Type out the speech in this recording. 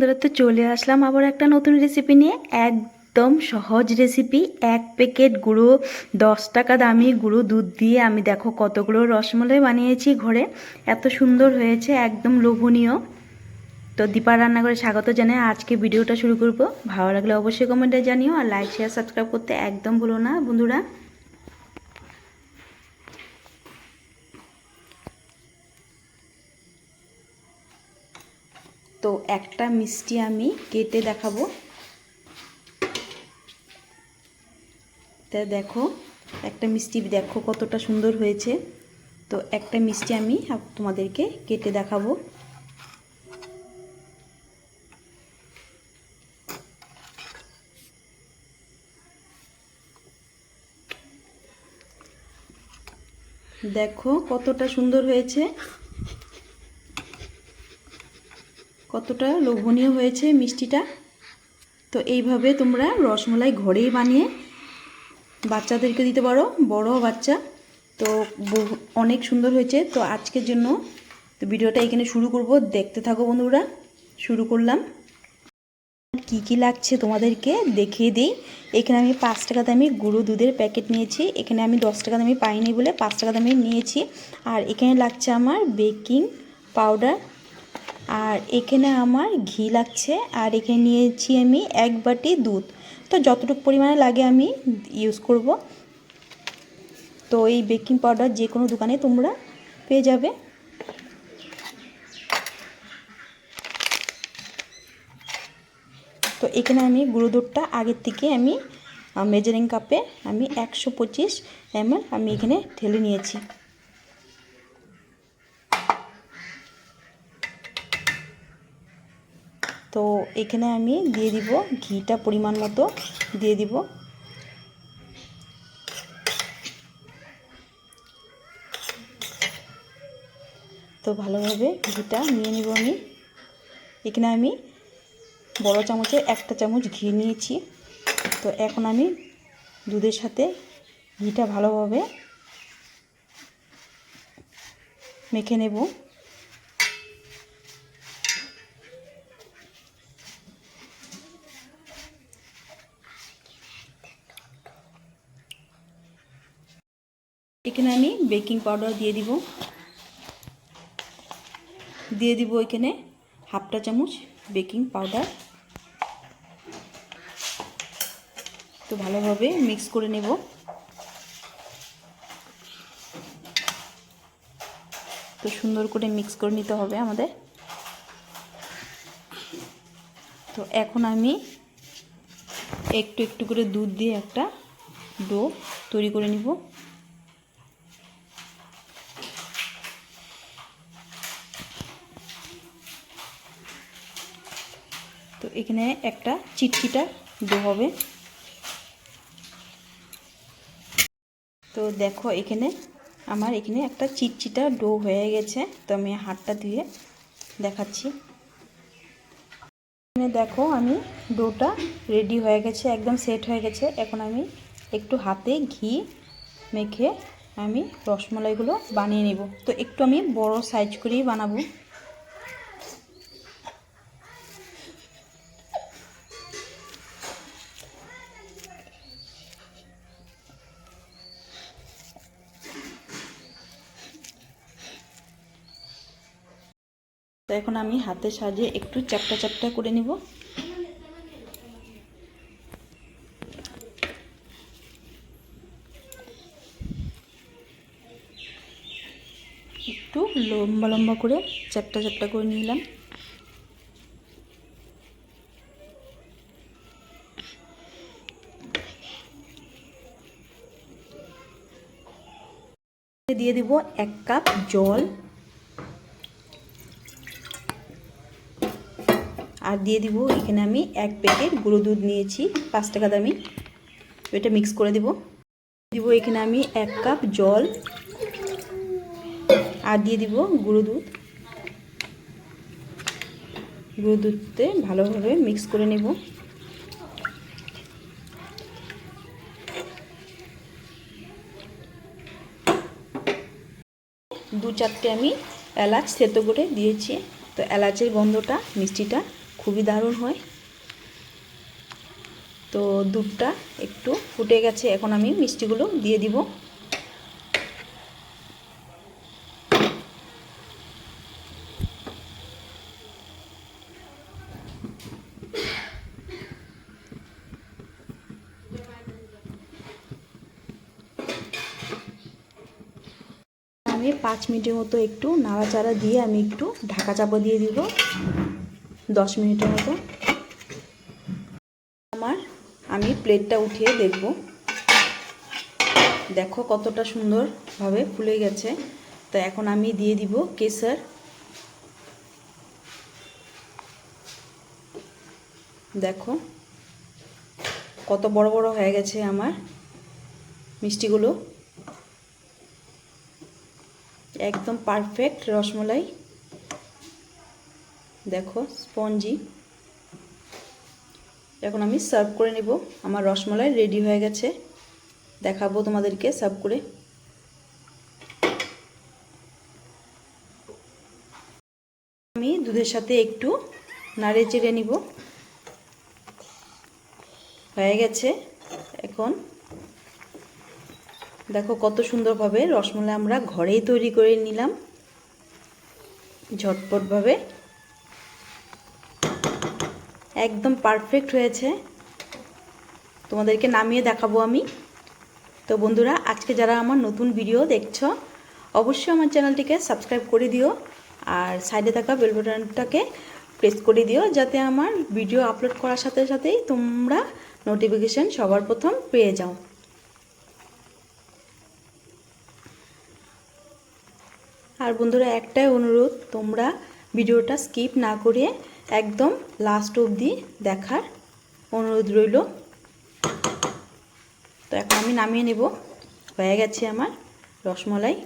বন্ধুরা তো চলে আসলাম আবার একটা নতুন রেসিপি নিয়ে। একদম সহজ রেসিপি এক প্যাকেট গুঁড়ো, দশ টাকা দামি গুঁড়ো দুধ দিয়ে। আমি দেখো কতগুলো রসমলাই বানিয়েছি ঘরে। এত সুন্দর হয়েছে, একদম লোভনীয়। তো দীপা রান্না করে স্বাগত জানাই। আজকে ভিডিওটা শুরু করব। ভালো লাগলে অবশ্যই কমেন্টে জানিও আর লাইক শেয়ার সাবস্ক্রাইব করতে একদম ভুলো না। বন্ধুরা তো একটা মিষ্টি আমি কেটে দেখাবো। তা দেখো, একটা মিষ্টি দেখো কতটা সুন্দর হয়েছে। তো একটা মিষ্টি আমি তোমাদেরকে কেটে দেখাবো। দেখো কতটা সুন্দর হয়েছে। কতটা লোভনীয় হয়েছে মিষ্টিটা? তো এইভাবে তোমরা রসমলাই ঘরেই বানিয়ে বাচ্চাদেরকে দিতে পারো বড় বাচ্চা। তো অনেক সুন্দর হয়েছে। তো আজকের জন্য তো ভিডিওটা এখানে শুরু করব। দেখতে থাকো বন্ধুরা, শুরু করলাম। কি কি লাগছে তোমাদেরকে দেখিয়ে দিই। এখানে আমি পাঁচ টাকা দামি গুঁড়ো দুধের প্যাকেট নিয়েছি। এখানে আমি দশ টাকা দামি পাইনি বলে পাঁচ টাকা দামি নিয়েছি। আর এখানে লাগছে আমার বেকিং পাউডার। আর এখানে আমার ঘি লাগছে, আর এখানে নিয়েছি আমি এক বাটি দুধ। তো যতটুকু পরিমাণে লাগে আমি ইউজ করব। তো এই বেকিং পাউডার যে কোনো দোকানে তোমরা পেয়ে যাবে। তো এখানে আমি গুঁড়ো দুধটা আগের থেকে আমি মেজারিং কাপে আমি একশো পঁচিশ এমএল আমি এখানে ঢেলে নিয়েছি। তো এখানে আমি দিয়ে দিব ঘিটা পরিমাণ মতো, দিয়ে দিব। তো ভালোভাবে ঘিটা নিয়ে নিব আমি। এখানে আমি বড় চামচে একটা চামচ ঘি নিয়েছি। তো এখন আমি দুধের সাথে ঘিটা ভালোভাবে মেখে নেব। এখানে আমি বেকিং পাউডার দিয়ে দিব। দিয়ে দিব এখানে হাফটা চামচ বেকিং পাউডার। তো ভালোভাবে মিক্স করে নেব। তো সুন্দর করে মিক্স করে নিতে হবে আমাদের। তো এখন আমি একটু একটু করে দুধ দিয়ে একটা ডো তৈরি করে নিব। তো এখানে একটা চিটচিটা ডো হবে। তো দেখো এখানে আমার এখানে একটা চিটচিটা ডো হয়ে গেছে, তো আমি হাতটা ধুয়ে দেখাচ্ছি। এখানে দেখো আমি ডোটা রেডি হয়ে গেছে, একদম সেট হয়ে গেছে। এখন আমি একটু হাতে ঘি মেখে আমি রসমলাইগুলো বানিয়ে নেব। তো একটু আমি বড় সাইজ করেই বানাবো। তো এখন আমি হাতে সাজিয়ে একটু চ্যাপটা চ্যাপটা করে নিব। একটু লম্বা লম্বা করে চ্যাপটা চ্যাপটা করে নিলাম। দিয়ে দিব এক কাপ জল। আর দিয়ে দিব এখানে আমি এক প্যাকেট গুঁড়ো দুধ নিয়েছি, পাঁচ টাকা দামি। এটা মিক্স করে দিব। দিব এখানে আমি এক কাপ জল। আর দিয়ে দিব গুঁড়ো দুধ। গুঁড়ো দুধতে ভালোভাবে মিক্স করে নেব। দু চারটে আমি এলাচ থেতো করে দিয়েছি। তো এলাচের গন্ধটা, মিষ্টিটা খুবই দারুণ হয়। তো দুধটা একটু ফুটে গেছে, এখন আমি মিষ্টিগুলো দিয়ে দিব। আমি পাঁচ মিনিটের মতো একটু নাড়াচাড়া দিয়ে আমি একটু ঢাকা চাপা দিয়ে দিব। দশ মিনিটের মতো। আমার, আমি প্লেটটা উঠিয়ে দেখব। দেখো কতটা সুন্দরভাবে ফুলে গেছে। তো এখন আমি দিয়ে দিব কেসার দেখো কত বড় বড় হয়ে গেছে আমার মিষ্টিগুলো। একদম পারফেক্ট রসমলাই। দেখো, স্পঞ্জি। এখন আমি সার্ভ করে নেব। আমার রসমলাই রেডি হয়ে গেছে। দেখাবো তোমাদেরকে সার্ভ করে। আমি দুধের সাথে একটু নাড়ে চেড়ে নিব। হয়ে গেছে। এখন দেখো কত সুন্দরভাবে রসমলাই আমরা ঘরেই তৈরি করে নিলাম। ঝটপটভাবে। একদম পারফেক্ট হয়েছে। তোমাদেরকে নামিয়ে দেখাবো আমি। তো বন্ধুরা, আজকে যারা আমার নতুন ভিডিও দেখছ, অবশ্যই আমার চ্যানেলটিকে সাবস্ক্রাইব করে দিও আর সাইডে থাকা বেল প্রেস করে দিও যাতে আমার ভিডিও আপলোড করার সাথে সাথেই তোমরা নোটিফিকেশান সবার প্রথম পেয়ে যাও। আর বন্ধুরা, একটাই অনুরোধ, তোমরা ভিডিওটা স্কিপ না করে একদম লাস্ট অবধি দেখার অনুরোধ রইল। তো এখন আমি নামিয়ে নেব। হয়ে গেছে আমার রসমলাই।